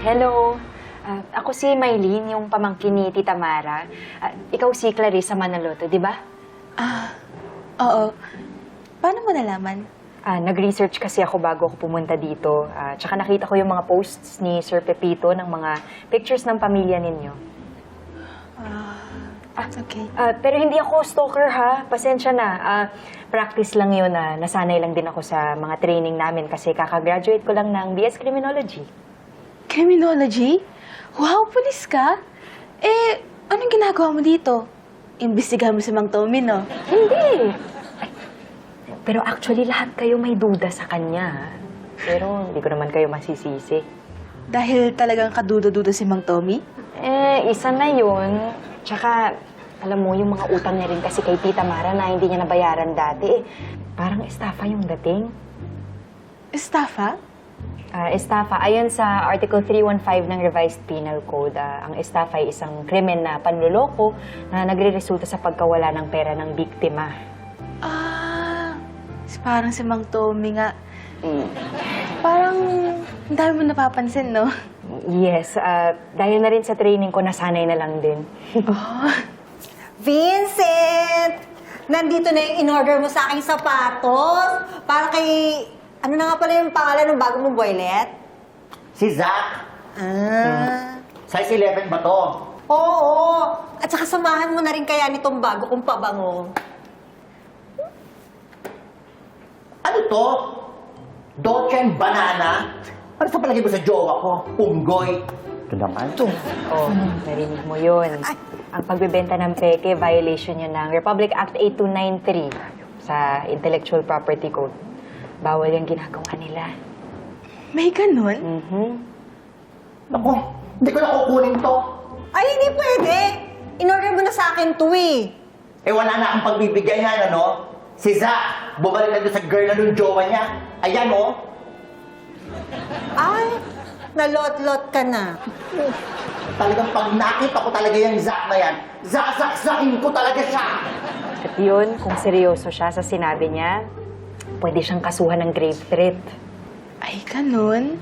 hello. Ah, ako si Maylene, yung pamangkin ni Tita Mara. Ah, ikaw si Clarissa Manaloto, di ba? Ah, oo. Paano mo nalaman? Ah, nag-research kasi ako bago ako pumunta dito. Ah, tsaka nakita ko yung mga posts ni Sir Pepito ng mga pictures ng pamilya ninyo. Ah, okay. Ah, pero hindi ako stalker ha. Pasensya na. Ah, practice lang yun. na nasanay lang din ako sa mga training namin kasi kakagraduate ko lang ng BS Criminology. Criminology? Wow, pulis ka? Eh, anong ginagawa mo dito? Imbestigahan mo si Mang Tommy, no? Hindi. Pero actually, lahat kayo may duda sa kanya. Pero hindi ko naman kayo masisisi. Dahil talagang kaduda-duda si Mang Tommy? Eh, isa na yun. Tsaka, alam mo, yung mga utang niya rin kasi kay Tita Mara na hindi niya nabayaran dati. Eh, parang estafa yung dating. Estafa? Ah, estafa, ayon sa Article 315 ng Revised Penal Code, ah, ang estafa ay isang krimen na panluloko na nagre-resulta sa pagkawala ng pera ng biktima. Ah, parang si Mang Tommy nga. Parang ang dami mo napapansin, no? Yes, ah, dahil na rin sa training ko, nasanay na lang din. Oh, Vincent! Nandito na yung in-order mo sa aking sapatos. Para kay... Ano na nga pala yung pangalan ng bago mong boylet? Si Zach. Ah. Size 11 ba to? Oo. At saka samahan mo na rin kaya nitong bago kong pabango. Ano to? Dolce and Banana? Ano sa palagay mo sa jowa ko? Unggoy. Ito naman. Oh, narinig mo yun. Ang pagbebenta ng peke, violation yun ng Republic Act 8293 sa Intellectual Property Code. Bawal yung ginagawa nila. may ganun? Mhm. Naku, hindi ko na kukunin to. Ay, hindi pwede. In-order mo na sa akin to eh. Eh wala na akong pagbibigay yan, ano? Si Zach, bumalik na doon sa girl na nung jowa niya. Ayan, oh. Ay, nalot-lot ka na. Talagang pag nakita ko talaga yung Zach na yan, zasaksakin ko talaga siya. At yun, kung seryoso siya sa sinabi niya, pwede siyang kasuhan ng grave threat. Ay, ganun?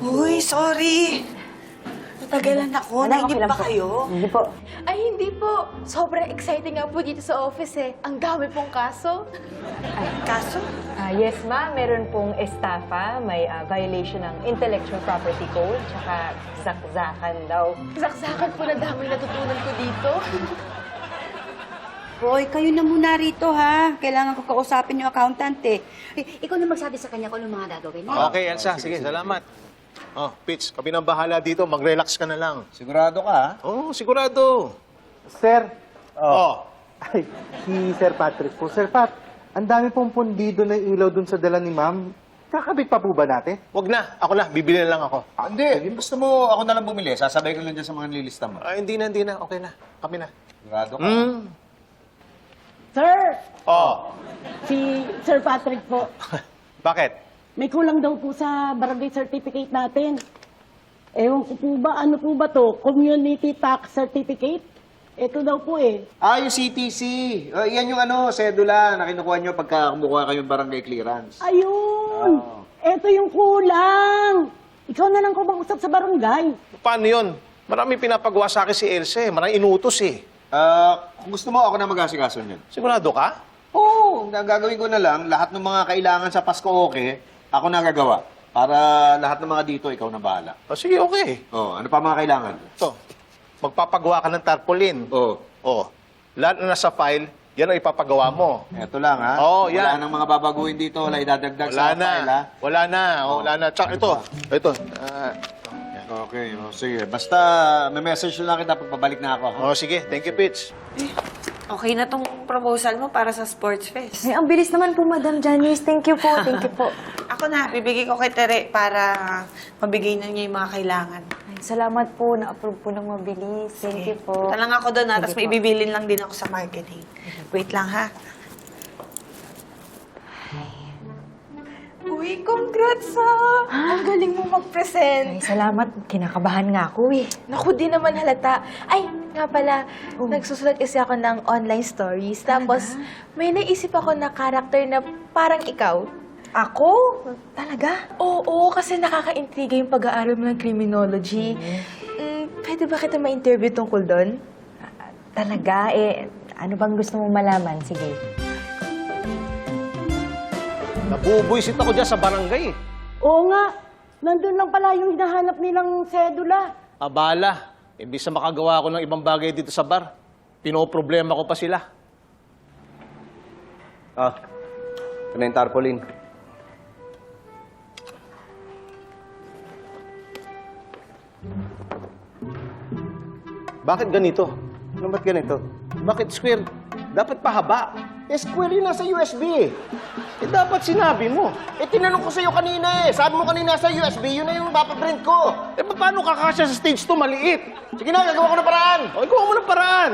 Uy, sorry. Natagalan ako. Ano, Nainip okay lang ba po. kayo? Hindi po. Ay, hindi po. Sobrang exciting nga po dito sa office eh. Ang dami pong kaso. Kaso? Ah, yes, ma. Meron pong estafa, may ah, violation ng Intellectual Property Code, tsaka zakzakan daw. Saksakan po na dami natutunan ko dito. Hoy, kayo na muna rito ha. Kailangan ko kausapin yung accountant eh. Eh, Ikaw na magsabi sa kanya kung ano mga gagawin niya. Okay, Elsa. Sige, salamat. Oh, Pitch, kami nang bahala dito. Mag-relax ka na lang. Sigurado ka, ha? Oh, sigurado. Sir, Oh. ay, si Sir Patrick po. Sir Pat, ang dami pong pundido na ilaw dun sa dala ni ma'am. Kakabit pa po ba natin? Wag na. Ako na. Bibili na lang ako. Ah, Hindi, gusto mo ako na lang bumili. Sasabay ko lang dyan sa mga nililista mo. Ah, hindi na, hindi na. Okay na. Kami na. Sigurado ka. Hmm. Sir, Oh. si Sir Patrick po. Bakit? May kulang daw po sa barangay certificate natin. Ewan ko po ba, ano po ba to? Community Tax Certificate? Ito daw po eh. Ah, yung CTC. Uh, yan yung ano, sedula na kinukuha nyo pagka kumukuha kayong barangay clearance. Ayun! Oh. Ito yung kulang! Ikaw na lang ko mag-usap sa barangay. Paano yun? Marami pinapagawa sa akin si Elsa eh. Marami inutos eh. Ah, kung gusto mo, ako na mag-asikaso niyan. Sigurado ka? Oo, ang gagawin ko na lang, lahat ng mga kailangan sa Pasko okay, ako na gagawa. Para lahat ng mga dito, ikaw na bahala. Oh, sige, okay. Oh, ano pa mga kailangan? Ito. Magpapagawa ka ng tarpaulin. Oh, Oh. Lahat na nasa file, yan ang ipapagawa mo. eto lang ha. Oo, Wala yan. nang mga babaguhin dito, wala idadagdag Wala sa na. file ha. Wala na. Oh, wala na. Tsaka ito. Ito. Ah, Okay, oh, sige. Basta may message lang kita pag pabalik na ako. ha? oh, sige. Thank you, Pitch. Okay na tong proposal mo para sa sports fest. Ay, ang bilis naman po, Madam Janice. Thank you po, thank you po. Ako na, bibigay ko kay Tere para mabigay na niya yung mga kailangan. Ay, salamat po, na-approve po ng mabilis. Thank you po. Talang ako doon ha, tapos po. may ibibilin lang din ako sa marketing. Wait lang ha. Uy, congrats ha! Ang galing mo mag-present. Ay, salamat. Kinakabahan nga ako eh. Naku, di naman halata. Ay, nga pala, nagsusulat kasi ako ng online stories. Tapos, may naisip ako na karakter na parang ikaw. Ako? Talaga? Oo, kasi nakaka-intriga yung pag-aaral mo ng criminology. Mm, pwede ba kita ma-interview tungkol doon? Talaga? Eh, ano bang gusto mong malaman? Sige. Nabubuisit ako dyan sa barangay eh. Oo nga, nandun lang pala yung hinahanap nilang sedula. Abala, imbis na makagawa ako ng ibang bagay dito sa bar, pinoproblema ko pa sila. Ah, ito na yung tarpaulin. Bakit ganito? Ano ba't ganito? Bakit square? Dapat pahaba. Eh, square yun nasa USB eh. Eh, dapat sinabi mo. Eh, tinanong ko sa'yo kanina eh. Sabi mo kanina sa USB, yun na yung papaprint ko. Eh, paano kakasya sa stage to maliit? Sige na, gagawa ko ng paraan. O, ikaw mo ng paraan.